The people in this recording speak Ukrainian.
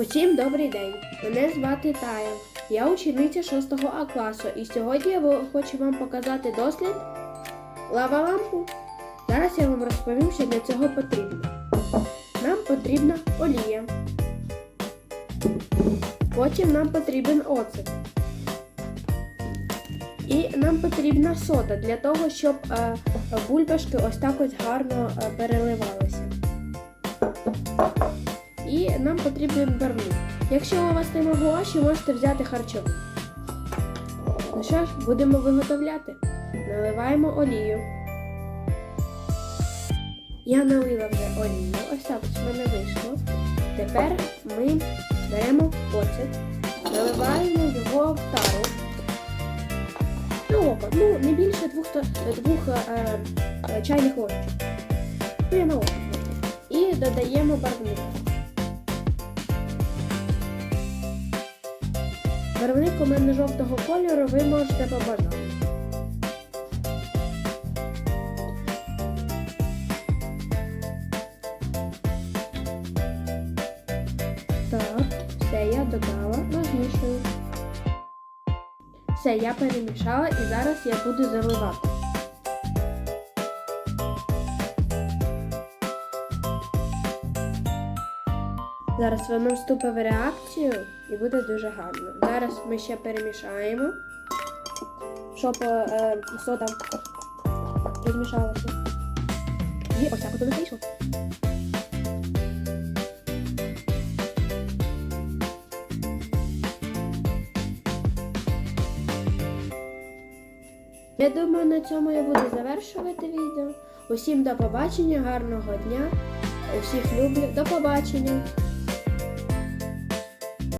Усім добрий день. Мене звати Тая. Я учениця 6 А класу і сьогодні я хочу вам показати дослід лава-лампу. Зараз я вам розповім, що для цього потрібно. Нам потрібна олія. Потім нам потрібен оцет. І нам потрібна сода для того, щоб е, бульбашки ось так ось гарно е, переливалися. Нам потрібен барвник. Якщо у вас нема гуаші, можете взяти харчовий. Ну що ж, будемо виготовляти. Наливаємо олію. Я налила вже олію. Ось так ось в мене вийшло. Тепер ми беремо оцет, наливаємо його в тару. На око. Ну, не більше двох, двох е, е, чайних ложечок. Ну, я на око. І додаємо барвник. Барвник у мене жовтого кольору, ви можете побажати. Так, все я додала, розмішую. Все, я перемішала і зараз я буду заливати. Зараз воно вступить в реакцію і буде дуже гарно. Зараз ми ще перемішаємо, щоб е, сода розмішалася. І ось так от вийшло. Я думаю, на цьому я буду завершувати відео. Усім до побачення, гарного дня. Усіх люблю. До побачення!